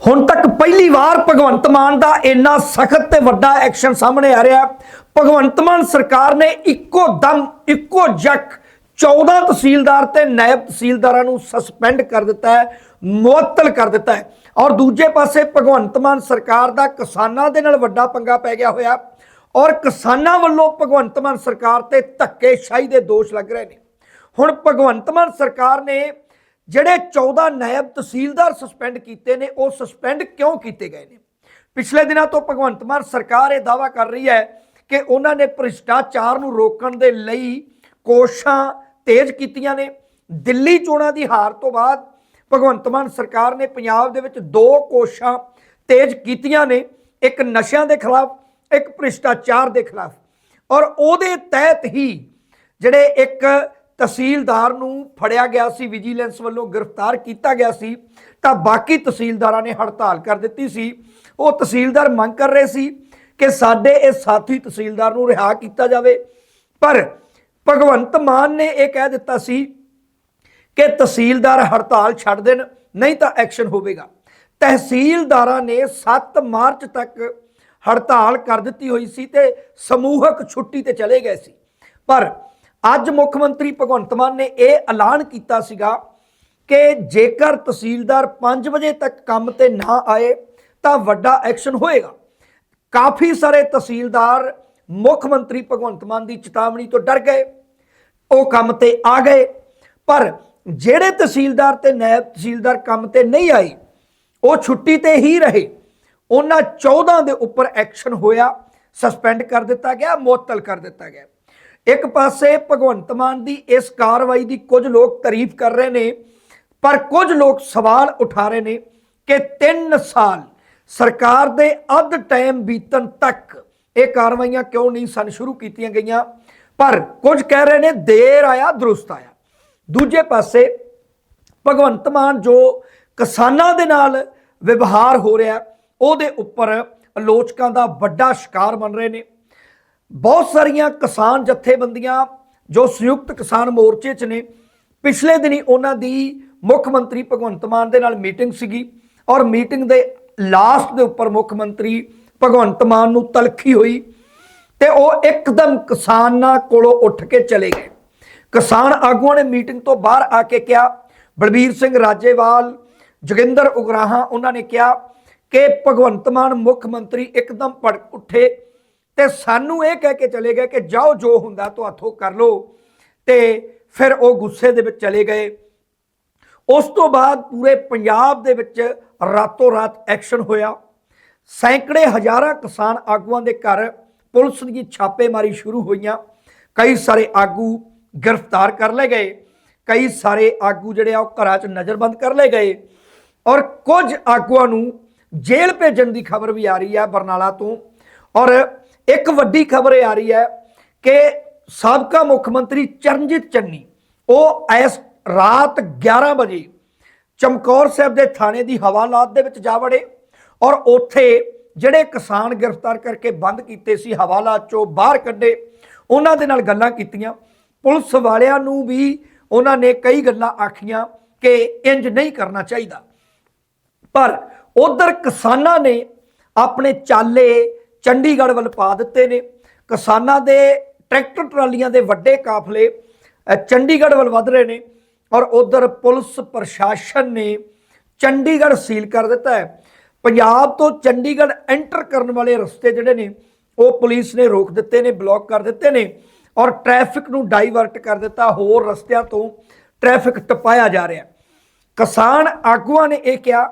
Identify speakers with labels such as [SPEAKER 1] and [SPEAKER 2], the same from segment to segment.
[SPEAKER 1] ਹੁਣ ਤੱਕ ਪਹਿਲੀ ਵਾਰ ਭਗਵੰਤ ਮਾਨ ਦਾ ਇੰਨਾ ਸਖਤ ਤੇ ਵੱਡਾ ਐਕਸ਼ਨ ਸਾਹਮਣੇ ਆ ਰਿਹਾ। ਭਗਵੰਤ ਮਾਨ ਸਰਕਾਰ ਨੇ ਇੱਕੋ ਦਮ, ਇੱਕੋ ਜੱਕ 14 ਤਹਿਸੀਲਦਾਰ ਤੇ ਨਾਇਬ ਤਹਿਸੀਲਦਾਰਾਂ ਨੂੰ ਸਸਪੈਂਡ ਕਰ ਦਿੱਤਾ ਹੈ, ਮੁਅੱਤਲ ਕਰ ਦਿੱਤਾ ਹੈ। ਔਰ ਦੂਜੇ ਪਾਸੇ ਭਗਵੰਤ ਮਾਨ ਸਰਕਾਰ ਦਾ ਕਿਸਾਨਾਂ ਦੇ ਨਾਲ ਵੱਡਾ ਪੰਗਾ ਪੈ ਗਿਆ ਹੋਇਆ। ਔਰ ਕਿਸਾਨਾਂ ਵੱਲੋਂ ਭਗਵੰਤ ਮਾਨ ਸਰਕਾਰ ਤੇ ਧੱਕੇਸ਼ਾਹੀ ਦੇ ਦੋਸ਼ ਲੱਗ ਰਹੇ ਨੇ। ਹੁਣ ਭਗਵੰਤ ਮਾਨ ਸਰਕਾਰ ਨੇ ਜਿਹੜੇ 14 ਨਾਇਬ ਤਹਿਸੀਲਦਾਰ ਸਸਪੈਂਡ ਕੀਤੇ ਨੇ, ਉਹ ਸਸਪੈਂਡ ਕਿਉਂ ਕੀਤੇ ਗਏ ਨੇ? ਪਿਛਲੇ ਦਿਨਾਂ ਤੋਂ ਭਗਵੰਤ ਮਾਨ ਸਰਕਾਰ ਇਹ ਦਾਵਾ ਕਰ ਰਹੀ ਹੈ ਕਿ ਉਹਨਾਂ ਨੇ ਭ੍ਰਿਸ਼ਟਾਚਾਰ ਨੂੰ ਰੋਕਣ ਦੇ ਲਈ ਕੋਸ਼ਾਂ ਤੇਜ਼ ਕੀਤੀਆਂ ਨੇ। ਦਿੱਲੀ ਚੋਣਾਂ ਦੀ ਹਾਰ ਤੋਂ ਬਾਅਦ ਭਗਵੰਤ ਮਾਨ ਸਰਕਾਰ ਨੇ ਪੰਜਾਬ ਦੇ ਵਿੱਚ ਦੋ ਕੋਸ਼ਾਂ ਤੇਜ਼ ਕੀਤੀਆਂ ਨੇ, ਇੱਕ ਨਸ਼ਿਆਂ ਦੇ ਖਿਲਾਫ, ਇੱਕ ਭ੍ਰਿਸ਼ਟਾਚਾਰ ਦੇ ਖਿਲਾਫ। ਔਰ ਉਹਦੇ ਤਹਿਤ ਹੀ ਜਿਹੜੇ ਇੱਕ ਤਹਿਸੀਲਦਾਰ ਨੂੰ ਫੜਿਆ ਗਿਆ ਸੀ, ਵਿਜੀਲੈਂਸ ਵੱਲੋਂ ਗ੍ਰਿਫਤਾਰ ਕੀਤਾ ਗਿਆ ਸੀ, ਤਾਂ ਬਾਕੀ ਤਹਿਸੀਲਦਾਰਾਂ ਨੇ ਹੜਤਾਲ ਕਰ ਦਿੱਤੀ ਸੀ। ਉਹ ਤਹਿਸੀਲਦਾਰ ਮੰਗ ਕਰ ਰਹੇ ਸੀ ਕਿ ਸਾਡੇ ਇਹ ਸਾਥੀ ਤਹਿਸੀਲਦਾਰ ਨੂੰ ਰਿਹਾ ਕੀਤਾ ਜਾਵੇ। ਪਰ ਭਗਵੰਤ ਮਾਨ ਨੇ ਇਹ ਕਹਿ ਦਿੱਤਾ ਸੀ ਕਿ ਤਹਿਸੀਲਦਾਰ ਹੜਤਾਲ ਛੱਡ ਦੇਣ, ਨਹੀਂ ਤਾਂ ਐਕਸ਼ਨ ਹੋਵੇਗਾ। ਤਹਿਸੀਲਦਾਰਾਂ ਨੇ 7 ਮਾਰਚ ਤੱਕ ਹੜਤਾਲ ਕਰ ਦਿੱਤੀ ਹੋਈ ਸੀ ਤੇ ਸਮੂਹਕ ਛੁੱਟੀ ਤੇ ਚਲੇ ਗਏ ਸੀ। ਪਰ ਅੱਜ ਮੁੱਖ ਮੰਤਰੀ ਭਗਵੰਤ ਮਾਨ ਨੇ ਇਹ ਐਲਾਨ ਕੀਤਾ ਸੀਗਾ ਕਿ ਜੇਕਰ ਤਹਿਸੀਲਦਾਰ 5 ਵਜੇ ਤੱਕ ਕੰਮ ਤੇ ਨਾ ਆਏ ਤਾਂ ਵੱਡਾ ਐਕਸ਼ਨ ਹੋਏਗਾ। ਕਾਫੀ ਸਾਰੇ ਤਹਿਸੀਲਦਾਰ ਮੁੱਖ ਮੰਤਰੀ ਭਗਵੰਤ ਮਾਨ ਦੀ ਚੇਤਾਵਨੀ ਤੋਂ ਡਰ ਗਏ, ਉਹ ਕੰਮ ਤੇ ਆ ਗਏ। ਪਰ ਜਿਹੜੇ ਤਹਿਸੀਲਦਾਰ ਤੇ ਨਾਇਬ ਤਹਿਸੀਲਦਾਰ ਕੰਮ ਤੇ ਨਹੀਂ ਆਏ, ਉਹ ਛੁੱਟੀ ਤੇ ਹੀ ਰਹੇ। ਉਹਨਾਂ 14 ਦੇ ਉੱਪਰ ਐਕਸ਼ਨ ਹੋਇਆ, ਸਸਪੈਂਡ ਕਰ ਦਿੱਤਾ ਗਿਆ, ਮੁਅੱਤਲ ਕਰ ਦਿੱਤਾ ਗਿਆ। ਇੱਕ ਪਾਸੇ ਭਗਵੰਤ ਮਾਨ ਦੀ ਇਸ ਕਾਰਵਾਈ ਦੀ ਕੁਝ ਲੋਕ ਤਾਰੀਫ ਕਰ ਰਹੇ ਨੇ, ਪਰ ਕੁਝ ਲੋਕ ਸਵਾਲ ਉਠਾ ਰਹੇ ਨੇ ਕਿ 3 ਸਾਲ ਸਰਕਾਰ ਦੇ ਅੱਧ ਟਾਈਮ ਬੀਤਣ ਤੱਕ ਇਹ ਕਾਰਵਾਈਆਂ ਕਿਉਂ ਨਹੀਂ ਸਨ ਸ਼ੁਰੂ ਕੀਤੀਆਂ ਗਈਆਂ? ਪਰ ਕੁਝ ਕਹਿ ਰਹੇ ਨੇ, ਦੇਰ ਆਇਆ, ਦਰੁਸਤ ਆਇਆ। ਦੂਜੇ ਪਾਸੇ ਭਗਵੰਤ ਮਾਨ ਜੋ ਕਿਸਾਨਾਂ ਦੇ ਨਾਲ ਵਿਵਹਾਰ ਹੋ ਰਿਹਾ, ਉਹਦੇ ਉੱਪਰ ਆਲੋਚਕਾਂ ਦਾ ਵੱਡਾ ਸ਼ਿਕਾਰ ਬਣ ਰਹੇ ਨੇ। ਬਹੁਤ ਸਾਰੀਆਂ ਕਿਸਾਨ ਜਥੇਬੰਦੀਆਂ ਜੋ ਸੰਯੁਕਤ ਕਿਸਾਨ ਮੋਰਚੇ 'ਚ ਨੇ, ਪਿਛਲੇ ਦਿਨੀ ਉਹਨਾਂ ਦੀ ਮੁੱਖ ਮੰਤਰੀ ਭਗਵੰਤ ਮਾਨ ਦੇ ਨਾਲ ਮੀਟਿੰਗ ਸੀਗੀ ਔਰ ਮੀਟਿੰਗ ਦੇ ਲਾਸਟ ਦੇ ਉੱਪਰ ਮੁੱਖ ਮੰਤਰੀ ਭਗਵੰਤ ਮਾਨ ਨੂੰ ਤਲਖੀ ਹੋਈ ਤੇ ਉਹ ਇੱਕਦਮ ਕਿਸਾਨਾਂ ਕੋਲੋਂ ਉੱਠ ਕੇ ਚਲੇ ਗਏ। ਕਿਸਾਨ ਆਗੂਆਂ ਨੇ ਮੀਟਿੰਗ ਤੋਂ ਬਾਹਰ ਆ ਕੇ ਕਿਹਾ, ਬਲਬੀਰ ਸਿੰਘ ਰਾਜੇਵਾਲ, ਜੋਗਿੰਦਰ ਉਗਰਾਹਾਂ, ਉਹਨਾਂ ਨੇ ਕਿਹਾ ਕਿ ਭਗਵੰਤ ਮਾਨ ਮੁੱਖ ਮੰਤਰੀ ਇੱਕਦਮ ਭੜਕ ਉੱਠੇ ਤੇ ਸਾਨੂੰ ਇਹ ਕਹਿ ਕੇ ਚਲੇ ਗਏ ਕਿ ਜਾਓ ਜੋ ਹੁੰਦਾ ਤੁਹਾਥੋਂ ਕਰ ਲਓ। ਤੇ ਫਿਰ ਉਹ ਗੁੱਸੇ ਦੇ ਵਿੱਚ ਚਲੇ ਗਏ। ਉਸ ਤੋਂ ਬਾਅਦ ਪੂਰੇ ਪੰਜਾਬ ਦੇ ਵਿੱਚ ਰਾਤੋਂ ਰਾਤ ਐਕਸ਼ਨ ਹੋਇਆ। ਸੈਂਕੜੇ ਹਜ਼ਾਰਾਂ ਕਿਸਾਨ ਆਗੂਆਂ ਦੇ ਘਰ ਪੁਲਿਸ ਦੀ ਛਾਪੇਮਾਰੀ ਸ਼ੁਰੂ ਹੋਈਆਂ। ਕਈ ਸਾਰੇ ਆਗੂ ਗ੍ਰਿਫਤਾਰ ਕਰ ਲਏ ਗਏ। ਕਈ ਸਾਰੇ ਆਗੂ ਜਿਹੜੇ ਆ ਉਹ ਘਰਾਂ 'ਚ ਨਜ਼ਰਬੰਦ ਕਰ ਲਏ ਗਏ। ਔਰ ਕੁਝ ਆਗੂਆਂ ਨੂੰ ਜੇਲ੍ਹ ਭੇਜਣ ਦੀ ਖਬਰ ਵੀ ਆ ਰਹੀ ਹੈ ਬਰਨਾਲਾ ਤੋਂ। ਔਰ ਇੱਕ ਵੱਡੀ ਖਬਰ ਇਹ ਆ ਰਹੀ ਹੈ ਕਿ ਸਾਬਕਾ ਮੁੱਖ ਮੰਤਰੀ ਚਰਨਜੀਤ ਚੰਨੀ, ਉਹ ਇਸ ਰਾਤ 11 ਵਜੇ ਚਮਕੌਰ ਸਾਹਿਬ ਦੇ ਥਾਣੇ ਦੀ ਹਵਾਲਾਤ ਦੇ ਵਿੱਚ ਜਾ ਵੜੇ ਔਰ ਉੱਥੇ ਜਿਹੜੇ ਕਿਸਾਨ ਗ੍ਰਿਫਤਾਰ ਕਰਕੇ ਬੰਦ ਕੀਤੇ ਸੀ ਹਵਾਲਾਤ ਚੋਂ ਬਾਹਰ ਕੱਢੇ, ਉਹਨਾਂ ਦੇ ਨਾਲ ਗੱਲਾਂ ਕੀਤੀਆਂ। ਪੁਲਿਸ ਵਾਲਿਆਂ ਨੂੰ ਵੀ ਉਹਨਾਂ ਨੇ ਕਈ ਗੱਲਾਂ ਆਖੀਆਂ ਕਿ ਇੰਜ ਨਹੀਂ ਕਰਨਾ ਚਾਹੀਦਾ। ਪਰ ਉਧਰ ਕਿਸਾਨਾਂ ਨੇ ਆਪਣੇ ਚਾਲੇ ਚੰਡੀਗੜ੍ਹ ਵੱਲ ਪਾ ਦਿੱਤੇ ਨੇ। ਕਿਸਾਨਾਂ ਦੇ ਟਰੈਕਟਰ ਟਰਾਲੀਆਂ ਦੇ ਵੱਡੇ ਕਾਫਲੇ ਚੰਡੀਗੜ੍ਹ ਵੱਲ ਵਧ ਰਹੇ ਨੇ ਔਰ ਉਧਰ ਪੁਲਿਸ ਪ੍ਰਸ਼ਾਸਨ ਨੇ ਚੰਡੀਗੜ੍ਹ ਸੀਲ ਕਰ ਦਿੱਤਾ ਹੈ। ਪੰਜਾਬ ਤੋਂ ਚੰਡੀਗੜ੍ਹ ਐਂਟਰ ਕਰਨ ਵਾਲੇ ਰਸਤੇ ਜਿਹੜੇ ਨੇ, ਉਹ ਪੁਲਿਸ ਨੇ ਰੋਕ ਦਿੱਤੇ ਨੇ, ਬਲੌਕ ਕਰ ਦਿੱਤੇ ਨੇ ਔਰ ਟ੍ਰੈਫਿਕ ਨੂੰ ਡਾਈਵਰਟ ਕਰ ਦਿੱਤਾ, ਹੋਰ ਰਸਤਿਆਂ ਤੋਂ ਟ੍ਰੈਫਿਕ ਟਪਾਇਆ ਜਾ ਰਿਹਾ ਕਿਸਾਨ ਆਗੂਆਂ ਨੇ ਇਹ ਕਿਹਾ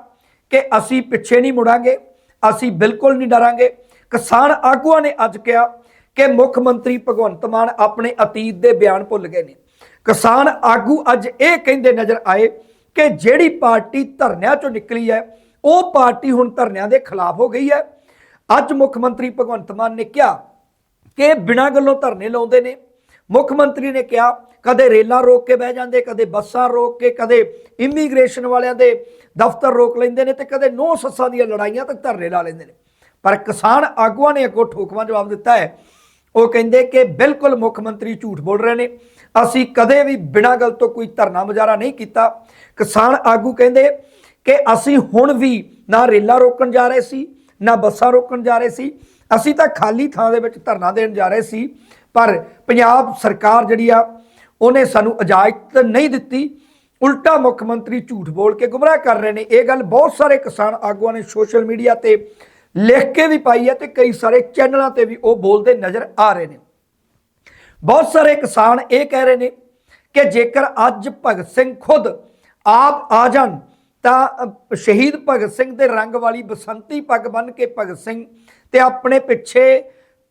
[SPEAKER 1] ਕਿ ਅਸੀਂ ਪਿੱਛੇ ਨਹੀਂ ਮੁੜਾਂਗੇ, ਅਸੀਂ ਬਿਲਕੁਲ ਨਹੀਂ ਡਰਾਂਗੇ ਕਿਸਾਨ ਆਗੂਆਂ ਨੇ ਅੱਜ ਕਿਹਾ ਕਿ ਮੁੱਖ ਮੰਤਰੀ ਭਗਵੰਤ ਮਾਨ ਆਪਣੇ ਅਤੀਤ ਦੇ ਬਿਆਨ ਭੁੱਲ ਗਏ ਨੇ। ਕਿਸਾਨ ਆਗੂ ਅੱਜ ਇਹ ਕਹਿੰਦੇ ਨਜ਼ਰ ਆਏ ਕਿ ਜਿਹੜੀ ਪਾਰਟੀ ਧਰਨਿਆਂ ਚੋਂ ਨਿਕਲੀ ਹੈ, ਉਹ ਪਾਰਟੀ ਹੁਣ ਧਰਨਿਆਂ ਦੇ ਖਿਲਾਫ ਹੋ ਗਈ ਹੈ। ਅੱਜ ਮੁੱਖ ਮੰਤਰੀ ਭਗਵੰਤ ਮਾਨ ਨੇ ਕਿਹਾ ਕਿ ਬਿਨਾਂ ਗੱਲੋਂ ਧਰਨੇ ਲਾਉਂਦੇ ਨੇ। ਮੁੱਖ ਮੰਤਰੀ ਨੇ ਕਿਹਾ, ਕਦੇ ਰੇਲਾਂ ਰੋਕ ਕੇ ਬਹਿ ਜਾਂਦੇ, ਕਦੇ ਬੱਸਾਂ ਰੋਕ ਕੇ, ਕਦੇ ਇਮੀਗ੍ਰੇਸ਼ਨ ਵਾਲਿਆਂ ਦੇ ਦਫ਼ਤਰ ਰੋਕ ਲੈਂਦੇ ਨੇ ਤੇ ਕਦੇ ਨੋ ਸੱਸਾਂ ਦੀਆਂ ਲੜਾਈਆਂ ਤੱਕ ਧਰਨੇ ਲਾ ਲੈਂਦੇ ਨੇ। ਪਰ ਕਿਸਾਨ ਆਗੂਆਂ ਨੇ ਅੱਗੋਂ ਠੋਕਵਾਂ ਜਵਾਬ ਦਿੱਤਾ ਹੈ। ਉਹ ਕਹਿੰਦੇ ਕਿ ਬਿਲਕੁਲ ਮੁੱਖ ਮੰਤਰੀ ਝੂਠ ਬੋਲ ਰਹੇ ਨੇ। ਅਸੀਂ ਕਦੇ ਵੀ ਬਿਨਾਂ ਗੱਲ ਤੋਂ ਕੋਈ ਧਰਨਾ ਮੁਜ਼ਾਹਰਾ ਨਹੀਂ ਕੀਤਾ। ਕਿਸਾਨ ਆਗੂ ਕਹਿੰਦੇ ਕਿ ਅਸੀਂ ਹੁਣ ਵੀ ਨਾ ਰੇਲਾਂ ਰੋਕਣ ਜਾ ਰਹੇ ਸੀ, ਨਾ ਬੱਸਾਂ ਰੋਕਣ ਜਾ ਰਹੇ ਸੀ। ਅਸੀਂ ਤਾਂ ਖਾਲੀ ਥਾਂ ਦੇ ਵਿੱਚ ਧਰਨਾ ਦੇਣ ਜਾ ਰਹੇ ਸੀ। ਪਰ ਪੰਜਾਬ ਸਰਕਾਰ ਜਿਹੜੀ ਆ, ਉਹਨੇ ਸਾਨੂੰ ਇਜਾਜ਼ਤ ਨਹੀਂ ਦਿੱਤੀ। ਉਲਟਾ ਮੁੱਖ ਮੰਤਰੀ ਝੂਠ ਬੋਲ ਕੇ ਗੁੰਮਰਾਹ ਕਰ ਰਹੇ ਨੇ। ਇਹ ਗੱਲ ਬਹੁਤ ਸਾਰੇ ਕਿਸਾਨ ਆਗੂਆਂ ਨੇ ਸੋਸ਼ਲ ਮੀਡੀਆ ਤੇ ਲਿਖ ਕੇ ਵੀ ਪਾਈ ਹੈ ਤੇ ਕਈ ਸਾਰੇ ਚੈਨਲਾਂ ਤੇ ਵੀ ਉਹ ਬੋਲਦੇ ਨਜ਼ਰ ਆ ਰਹੇ ਨੇ। ਬਹੁਤ ਸਾਰੇ ਕਿਸਾਨ ਇਹ ਕਹਿ ਰਹੇ ਨੇ ਕਿ ਜੇਕਰ ਅੱਜ ਭਗਤ ਸਿੰਘ ਖੁਦ ਆਪ ਆ ਜਾਣ, ਤਾਂ ਸ਼ਹੀਦ ਭਗਤ ਸਿੰਘ ਦੇ ਰੰਗ ਵਾਲੀ ਬਸੰਤੀ ਪੱਗ ਬੰਨ ਕੇ ਭਗਤ ਸਿੰਘ ਤੇ ਆਪਣੇ ਪਿੱਛੇ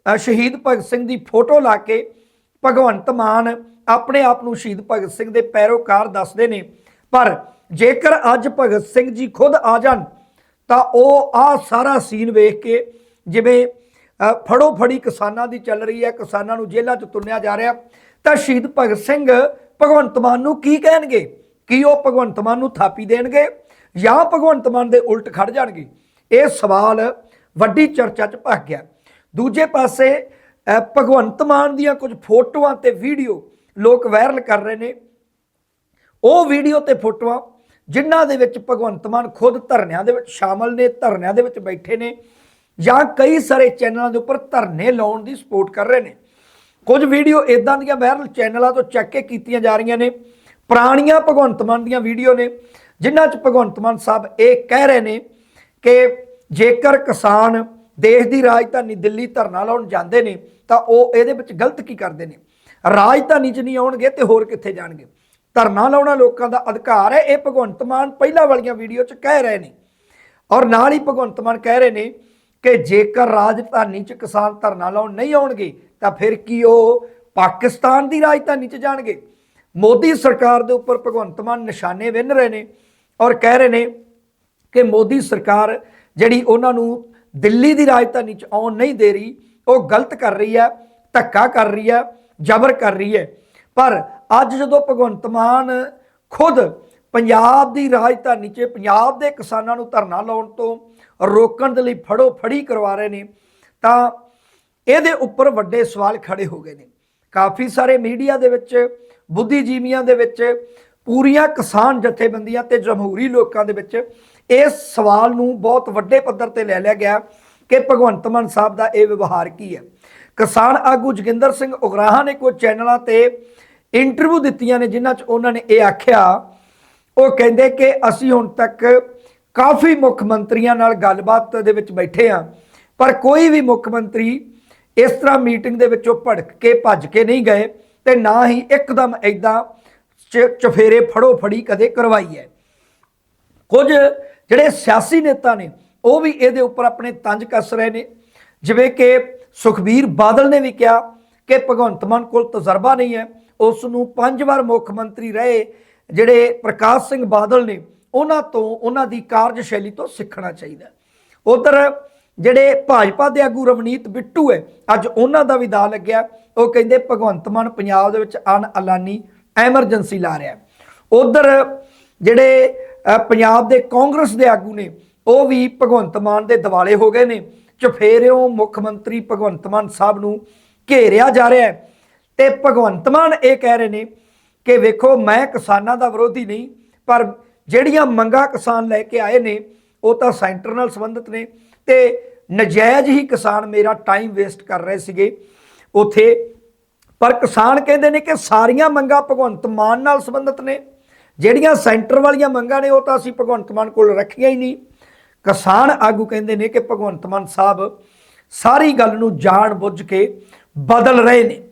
[SPEAKER 1] ਸ਼ਹੀਦ ਭਗਤ ਸਿੰਘ ਦੀ ਫੋਟੋ ਲਾ ਕੇ ਭਗਵੰਤ ਮਾਨ ਆਪਣੇ ਆਪ ਨੂੰ ਸ਼ਹੀਦ ਭਗਤ ਸਿੰਘ ਦੇ ਪੈਰੋਕਾਰ ਦੱਸਦੇ ਨੇ। ਪਰ ਜੇਕਰ ਅੱਜ ਭਗਤ ਸਿੰਘ ਜੀ ਖੁਦ ਆ ਜਾਣ ਤਾਂ ਉਹ ਆ ਸਾਰਾ ਸੀਨ ਵੇਖ ਕੇ ਜਿਵੇਂ ਅ, ਫੜੋ ਫੜੀ ਕਿਸਾਨਾਂ ਦੀ ਚੱਲ ਰਹੀ ਹੈ ਕਿਸਾਨਾਂ ਨੂੰ ਜੇਲ੍ਹਾਂ 'ਚ ਤੁੰਨਿਆ ਜਾ ਰਿਹਾ। ਤਾਂ ਸ਼ਹੀਦ ਭਗਤ ਸਿੰਘ ਭਗਵੰਤ ਮਾਨ ਨੂੰ ਕੀ ਕਹਿਣਗੇ? ਕੀ ਉਹ ਭਗਵੰਤ ਮਾਨ ਨੂੰ ਥਾਪੀ ਦੇਣਗੇ? ਜਾਂ ਭਗਵੰਤ ਮਾਨ ਦੇ ਉਲਟ ਖੜ ਜਾਣਗੇ? ਇਹ ਸਵਾਲ ਵੱਡੀ ਚਰਚਾ 'ਚ ਭੱਗ ਗਿਆ। ਦੂਜੇ ਪਾਸੇ ਭਗਵੰਤ ਮਾਨ ਦੀਆਂ ਕੁਝ ਫੋਟੋਆਂ ਤੇ ਵੀਡੀਓ ਲੋਕ ਵਾਇਰਲ ਕਰ ਰਹੇ ਨੇ। ਉਹ ਵੀਡੀਓ ਤੇ ਫੋਟੋਆਂ ਜਿਨ੍ਹਾਂ ਦੇ ਵਿੱਚ ਭਗਵੰਤ ਮਾਨ ਖੁਦ ਧਰਨਿਆਂ ਦੇ ਵਿੱਚ ਸ਼ਾਮਲ ਨੇ, ਧਰਨਿਆਂ ਦੇ ਵਿੱਚ ਬੈਠੇ ਨੇ ਜਾਂ ਕਈ ਸਾਰੇ ਚੈਨਲਾਂ ਦੇ ਉੱਪਰ ਧਰਨੇ ਲਾਉਣ ਦੀ ਸਪੋਰਟ ਕਰ ਰਹੇ ਨੇ। ਕੁਝ ਵੀਡੀਓ ਇਦਾਂ ਦੀਆਂ ਵਾਇਰਲ ਚੈਨਲਾਂ ਤੋਂ ਚੱਕ ਕੇ ਕੀਤੀਆਂ ਜਾ ਰਹੀਆਂ ਨੇ। ਪੁਰਾਣੀਆਂ ਭਗਵੰਤ ਮਾਨ ਦੀਆਂ ਵੀਡੀਓ ਨੇ, ਜਿਨ੍ਹਾਂ 'ਚ ਭਗਵੰਤ ਮਾਨ ਸਾਹਿਬ ਇਹ ਕਹਿ ਰਹੇ ਨੇ ਕਿ ਜੇਕਰ ਕਿਸਾਨ ਦੇਸ਼ ਦੀ ਰਾਜਧਾਨੀ ਦਿੱਲੀ ਧਰਨਾ ਲਾਉਣ ਜਾਂਦੇ ਨੇ ਤਾਂ ਉਹ ਇਹਦੇ ਵਿੱਚ ਗਲਤ ਕੀ ਕਰਦੇ ਨੇ? ਰਾਜਧਾਨੀ 'ਚ ਨਹੀਂ ਆਉਣਗੇ ਤੇ ਹੋਰ ਕਿੱਥੇ ਜਾਣਗੇ? ਧਰਨਾ ਲਾਉਣਾ ਲੋਕਾਂ ਦਾ ਅਧਿਕਾਰ ਹੈ, ਇਹ ਭਗਵੰਤ ਮਾਨ ਪਹਿਲਾਂ ਵਾਲੀਆਂ ਵੀਡੀਓ 'ਚ ਕਹਿ ਰਹੇ ਨੇ। ਔਰ ਨਾਲ ਹੀ ਭਗਵੰਤ ਮਾਨ ਕਹਿ ਰਹੇ ਨੇ ਕਿ ਜੇਕਰ ਰਾਜਧਾਨੀ 'ਚ ਕਿਸਾਨ ਧਰਨਾ ਲਾਉਣ ਨਹੀਂ ਆਉਣਗੇ, ਤਾਂ ਫਿਰ ਕੀ ਉਹ ਪਾਕਿਸਤਾਨ ਦੀ ਰਾਜਧਾਨੀ 'ਚ ਜਾਣਗੇ? ਮੋਦੀ ਸਰਕਾਰ ਦੇ ਉੱਪਰ ਭਗਵੰਤ ਮਾਨ ਨਿਸ਼ਾਨੇ ਵਿੰਨ ਰਹੇ ਨੇ ਔਰ ਕਹਿ ਰਹੇ ਨੇ ਕਿ ਮੋਦੀ ਸਰਕਾਰ ਜਿਹੜੀ ਉਹਨਾਂ ਨੂੰ ਦਿੱਲੀ ਦੀ ਰਾਜਧਾਨੀ 'ਚ ਆਉਣ ਨਹੀਂ ਦੇ ਰਹੀ, ਉਹ ਗਲਤ ਕਰ ਰਹੀ ਹੈ, ਧੱਕਾ ਕਰ ਰਹੀ ਹੈ, ਜ਼ਬਰ ਕਰ ਰਹੀ ਹੈ। ਪਰ ਅੱਜ ਜਦੋਂ ਭਗਵੰਤ ਮਾਨ ਖੁਦ ਪੰਜਾਬ ਦੀ ਰਾਜਧਾਨੀ 'ਚ ਪੰਜਾਬ ਦੇ ਕਿਸਾਨਾਂ ਨੂੰ ਧਰਨਾ ਲਾਉਣ ਤੋਂ ਰੋਕਣ ਦੇ ਲਈ ਫੜੋ ਫੜੀ ਕਰਵਾ ਰਹੇ ਨੇ, ਤਾਂ ਇਹਦੇ ਉੱਪਰ ਵੱਡੇ ਸਵਾਲ ਖੜੇ ਹੋ ਗਏ ਨੇ। ਕਾਫੀ ਸਾਰੇ ਮੀਡੀਆ ਦੇ ਵਿੱਚ, ਬੁੱਧੀਜੀਵੀਆਂ ਦੇ ਵਿੱਚ, ਪੂਰੀਆਂ ਕਿਸਾਨ ਜਥੇਬੰਦੀਆਂ ਤੇ ਜਮਹੂਰੀ ਲੋਕਾਂ ਦੇ ਵਿੱਚ ਇਸ ਸਵਾਲ ਨੂੰ ਬਹੁਤ ਵੱਡੇ ਪੱਧਰ ਤੇ ਲੈ ਲਿਆ ਗਿਆ ਕਿ ਭਗਵੰਤ ਮਾਨ ਸਾਹਿਬ ਦਾ ਇਹ ਵਿਵਹਾਰ ਕੀ ਹੈ। ਕਿਸਾਨ ਆਗੂ ਜੋਗਿੰਦਰ ਸਿੰਘ ਉਗਰਾਹਾਂ ਨੇ ਕੋਈ ਚੈਨਲਾਂ ਤੇ ਇੰਟਰਵਿਊ ਦਿੱਤੀਆਂ ਨੇ, ਜਿਨ੍ਹਾਂ 'ਚ ਉਹਨਾਂ ਨੇ ਇਹ ਆਖਿਆ, ਉਹ ਕਹਿੰਦੇ ਕਿ ਅਸੀਂ ਹੁਣ ਤੱਕ ਕਾਫੀ ਮੁੱਖ ਮੰਤਰੀਆਂ ਨਾਲ ਗੱਲਬਾਤ ਦੇ ਵਿੱਚ ਬੈਠੇ ਆ ਪਰ ਕੋਈ ਵੀ ਮੁੱਖ ਮੰਤਰੀ ਇਸ ਤਰ੍ਹਾਂ ਮੀਟਿੰਗ ਦੇ ਵਿੱਚੋਂ ਭੜਕ ਕੇ ਭੱਜ ਕੇ ਨਹੀਂ ਗਏ ਤੇ ਨਾ ਹੀ ਇੱਕਦਮ ਐਦਾਂ ਚ- ਚਫੇਰੇ ਫੜੋ ਫੜੀ ਕਦੇ ਕਰਵਾਈ ਹੈ। ਕੁਝ ਜਿਹੜੇ ਸਿਆਸੀ ਨੇਤਾ ਨੇ, ਉਹ ਵੀ ਇਹਦੇ ਉੱਪਰ ਆਪਣੇ ਤੰਜ ਕੱਸ ਰਹੇ ਨੇ। ਜਿਵੇਂ ਕਿ ਸੁਖਬੀਰ ਬਾਦਲ ਨੇ ਵੀ ਕਿਹਾ ਕਿ ਭਗਵੰਤ ਮਾਨ ਕੋਲ ਤਜਰਬਾ ਨਹੀਂ ਹੈ ਉਸ ਨੂੰ ਪੰਜ ਵਾਰ ਮੁੱਖ ਮੰਤਰੀ ਰਹੇ, ਜਿਹੜੇ ਪ੍ਰਕਾਸ਼ ਸਿੰਘ ਬਾਦਲ ਨੇ, ਉਹਨਾਂ ਤੋਂ ਉਹਨਾਂ ਦੀ ਕਾਰਜਸ਼ੈਲੀ ਤੋਂ ਸਿੱਖਣਾ ਚਾਹੀਦਾ ਉਧਰ ਜਿਹੜੇ ਭਾਜਪਾ ਦੇ ਆਗੂ ਰਵਨੀਤ ਬਿੱਟੂ ਹੈ, ਅੱਜ ਉਹਨਾਂ ਦਾ ਵੀ ਦਾ ਲੱਗਿਆ, ਉਹ ਕਹਿੰਦੇ ਭਗਵੰਤ ਮਾਨ ਪੰਜਾਬ ਦੇ ਵਿੱਚ ਅਨ ਐਲਾਨੀ ਐਮਰਜੈਂਸੀ ਲਾ ਰਿਹਾ ਉਧਰ ਜਿਹੜੇ ਪੰਜਾਬ ਦੇ ਕਾਂਗਰਸ ਦੇ ਆਗੂ ਨੇ, ਉਹ ਵੀ ਭਗਵੰਤ ਮਾਨ ਦੇ ਦਿਵਾਲੇ ਹੋ ਗਏ ਨੇ ਚਫੇਰਿਓ ਮੁੱਖ ਮੰਤਰੀ ਭਗਵੰਤ ਮਾਨ ਸਾਹਿਬ ਨੂੰ ਘੇਰਿਆ ਜਾ ਰਿਹਾ ਹੈ। ਤੇ ਭਗਵੰਤ ਮਾਨ ਇਹ ਕਹਿ ਰਹੇ ਨੇ ਕਿ ਵੇਖੋ, ਮੈਂ ਕਿਸਾਨਾਂ ਦਾ ਵਿਰੋਧੀ ਨਹੀਂ, ਪਰ ਜਿਹੜੀਆਂ ਮੰਗਾਂ ਕਿਸਾਨ ਲੈ ਕੇ ਆਏ ਨੇ, ਉਹ ਤਾਂ ਸੈਂਟਰ ਨਾਲ ਸੰਬੰਧਿਤ ਨੇ ਤੇ ਨਜਾਇਜ਼ ਹੀ ਕਿਸਾਨ ਮੇਰਾ ਟਾਈਮ ਵੇਸਟ ਕਰ ਰਹੇ ਸੀਗੇ ਉਥੇ। ਪਰ ਕਿਸਾਨ ਕਹਿੰਦੇ ਨੇ ਕਿ ਸਾਰੀਆਂ ਮੰਗਾਂ ਭਗਵੰਤ ਮਾਨ ਨਾਲ ਸੰਬੰਧਿਤ ਨੇ। ਜਿਹੜੀਆਂ ਸੈਂਟਰ ਵਾਲੀਆਂ ਮੰਗਾਂ ਨੇ, ਉਹ ਤਾਂ ਅਸੀਂ ਭਗਵੰਤ ਮਾਨ ਕੋਲ ਰੱਖੀਆਂ ਹੀ ਨਹੀਂ। ਕਿਸਾਨ ਆਗੂ ਕਹਿੰਦੇ ਨੇ ਕਿ ਭਗਵੰਤ ਮਾਨ ਸਾਹਿਬ ਸਾਰੀ ਗੱਲ ਨੂੰ ਜਾਣ ਬੁੱਝ ਕੇ ਬਦਲ ਰਹੇ ਨੇ।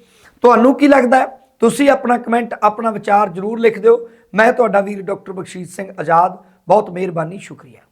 [SPEAKER 1] ਤੁਹਾਨੂੰ ਕੀ ਲੱਗਦਾ ਹੈ? ਤੁਸੀਂ ਆਪਣਾ ਕਮੈਂਟ ਆਪਣਾ ਵਿਚਾਰ ਜ਼ਰੂਰ ਲਿਖ ਦਿਓ। ਮੈਂ ਤੁਹਾਡਾ ਵੀਰ ਡਾਕਟਰ ਬਖਸ਼ੀਸ਼ ਸਿੰਘ ਆਜ਼ਾਦ। ਬਹੁਤ ਮਿਹਰਬਾਨੀ, ਸ਼ੁਕਰੀਆ।